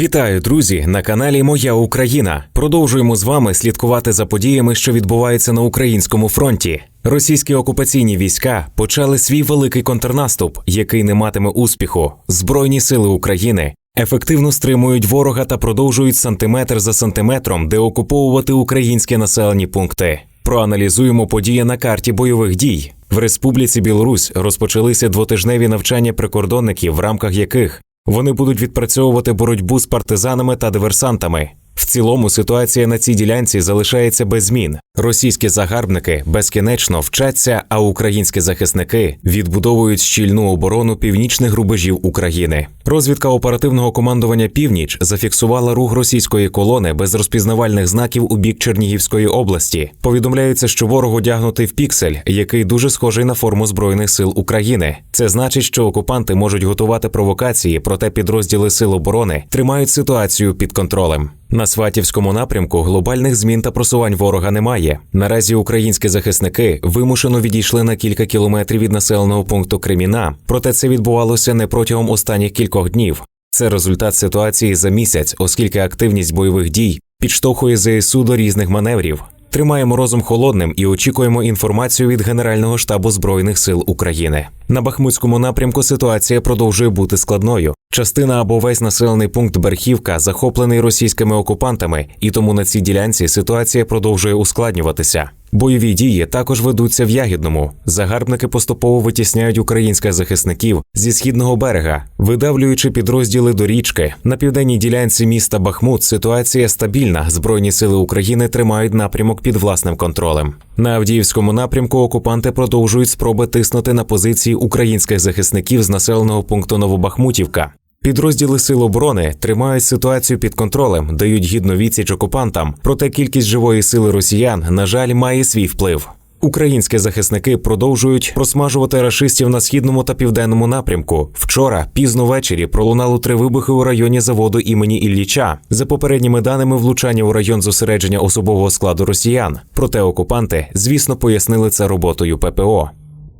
Вітаю, друзі, на каналі Моя Україна. Продовжуємо з вами слідкувати за подіями, що відбуваються на українському фронті. Російські окупаційні війська почали свій великий контрнаступ, який не матиме успіху. Збройні сили України ефективно стримують ворога та продовжують сантиметр за сантиметром деокуповувати українські населені пункти. Проаналізуємо події на карті бойових дій. В Республіці Білорусь розпочалися двотижневі навчання прикордонників, в рамках яких вони будуть відпрацьовувати боротьбу з партизанами та диверсантами. В цілому ситуація на цій ділянці залишається без змін. Російські загарбники безкінечно вчаться, а українські захисники відбудовують щільну оборону північних рубежів України. Розвідка оперативного командування Північ зафіксувала рух російської колони без розпізнавальних знаків у бік Чернігівської області. Повідомляється, що ворог одягнутий в піксель, який дуже схожий на форму збройних сил України. Це значить, що окупанти можуть готувати провокації, проте підрозділи сил оборони тримають ситуацію під контролем. На Сватівському напрямку глобальних змін та просувань ворога немає. Наразі українські захисники вимушено відійшли на кілька кілометрів від населеного пункту Креміна. Проте це відбувалося не протягом останніх кількох днів. Це результат ситуації за місяць, оскільки активність бойових дій підштовхує ЗСУ до різних маневрів. Тримаємо розум холодним і очікуємо інформацію від Генерального штабу збройних сил України. На Бахмутському напрямку ситуація продовжує бути складною. Частина або весь населений пункт Берхівка захоплений російськими окупантами, і тому на цій ділянці ситуація продовжує ускладнюватися. Бойові дії також ведуться в Ягідному. Загарбники поступово витісняють українських захисників зі східного берега, видавлюючи підрозділи до річки. На південній ділянці міста Бахмут ситуація стабільна. Збройні сили України тримають напрямок під власним контролем. На Авдіївському напрямку окупанти продовжують спроби тиснути на позиції українських захисників з населеного пункту Новобахмутівка. Підрозділи Сил оборони тримають ситуацію під контролем, дають гідну відсіч окупантам, проте кількість живої сили росіян, на жаль, має свій вплив. Українські захисники продовжують просмажувати рашистів на східному та південному напрямку. Вчора, пізно ввечері, пролунало три вибухи у районі заводу імені Ілліча. За попередніми даними, влучання у район зосередження особового складу росіян. Проте окупанти, звісно, пояснили це роботою ППО.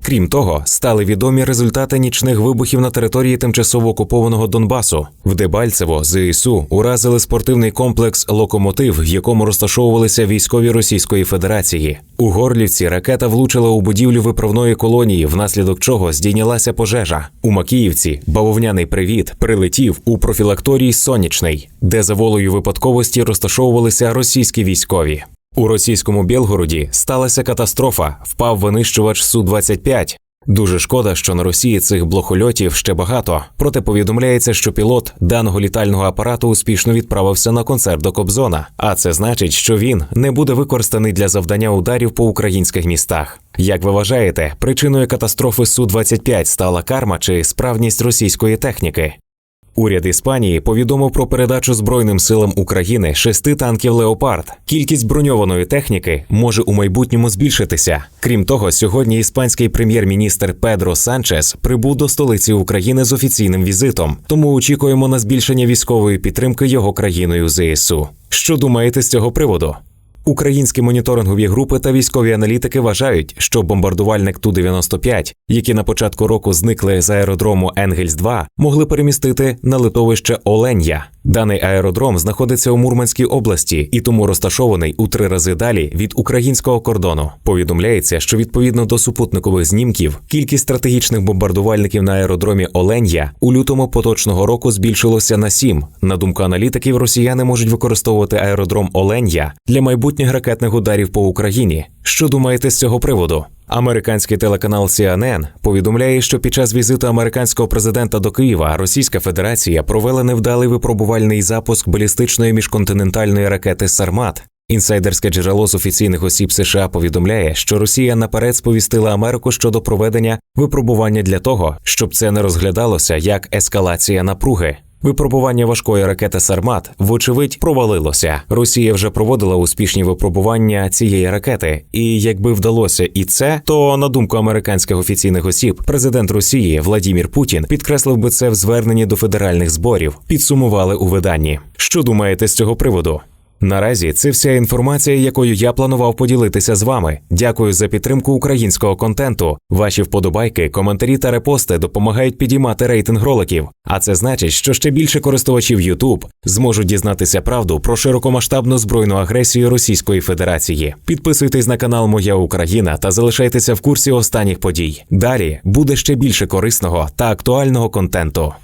Крім того, стали відомі результати нічних вибухів на території тимчасово окупованого Донбасу. В Дебальцево ЗСУ уразили спортивний комплекс Локомотив, в якому розташовувалися військові Російської Федерації. У Горлівці ракета влучила у будівлю виправної колонії, внаслідок чого здійнялася пожежа. У Макіївці бавовняний привіт прилетів у профілакторій Сонячний, де за волею випадковості розташовувалися російські військові. У російському Білгороді сталася катастрофа. Впав винищувач су 25 Дуже шкода, що на Росії цих блохольотів ще багато. Проте повідомляється, що пілот даного літального апарату успішно відправився на концерт до Кобзона. А це значить, що він не буде використаний для завдання ударів по українських містах. Як ви вважаєте, причиною катастрофи су 25 стала карма чи справність російської техніки? Уряд Іспанії повідомив про передачу Збройним силам України шести танків Леопард. Кількість броньованої техніки може у майбутньому збільшитися. Крім того, сьогодні іспанський прем'єр-міністр Педро Санчес прибув до столиці України з офіційним візитом. Тому очікуємо на збільшення військової підтримки його країною ЗСУ. Що думаєте з цього приводу? Українські моніторингові групи та військові аналітики вважають, що бомбардувальник ту 95 які на початку року зникли з аеродрому Енгельс 2 могли перемістити на литовище Оленя. Даний аеродром знаходиться у Мурманській області і тому розташований у три рази далі від українського кордону. Повідомляється, що відповідно до супутникових знімків кількість стратегічних бомбардувальників на аеродромі Оленя у лютому поточного року збільшилося на сім. На думку аналітиків, росіяни можуть використовувати аеродром Оленя для майбутніх ракетних ударів по Україні. Що думаєте з цього приводу? Американський телеканал CNN повідомляє, що під час візиту американського президента до Києва Російська Федерація провела невдалий випробувальний запуск балістичної міжконтинентальної ракети Сармат. Інсайдерське джерело з офіційних осіб США повідомляє, що Росія наперед сповістила Америку щодо проведення випробування для того, щоб це не розглядалося як ескалація напруги. Випробування важкої ракети Сармат, вочевидь, провалилося. Росія вже проводила успішні випробування цієї ракети, і якби вдалося і це, то на думку американських офіційних осіб, президент Росії Владімір Путін підкреслив би це в зверненні до федеральних зборів. Підсумували у виданні. Що думаєте з цього приводу? Наразі це вся інформація, якою я планував поділитися з вами. Дякую за підтримку українського контенту. Ваші вподобайки, коментарі та репости допомагають підіймати рейтинг роликів. А це значить, що ще більше користувачів YouTube зможуть дізнатися правду про широкомасштабну збройну агресію Російської Федерації. Підписуйтесь на канал Моя Україна та залишайтеся в курсі останніх подій. Далі буде ще більше корисного та актуального контенту.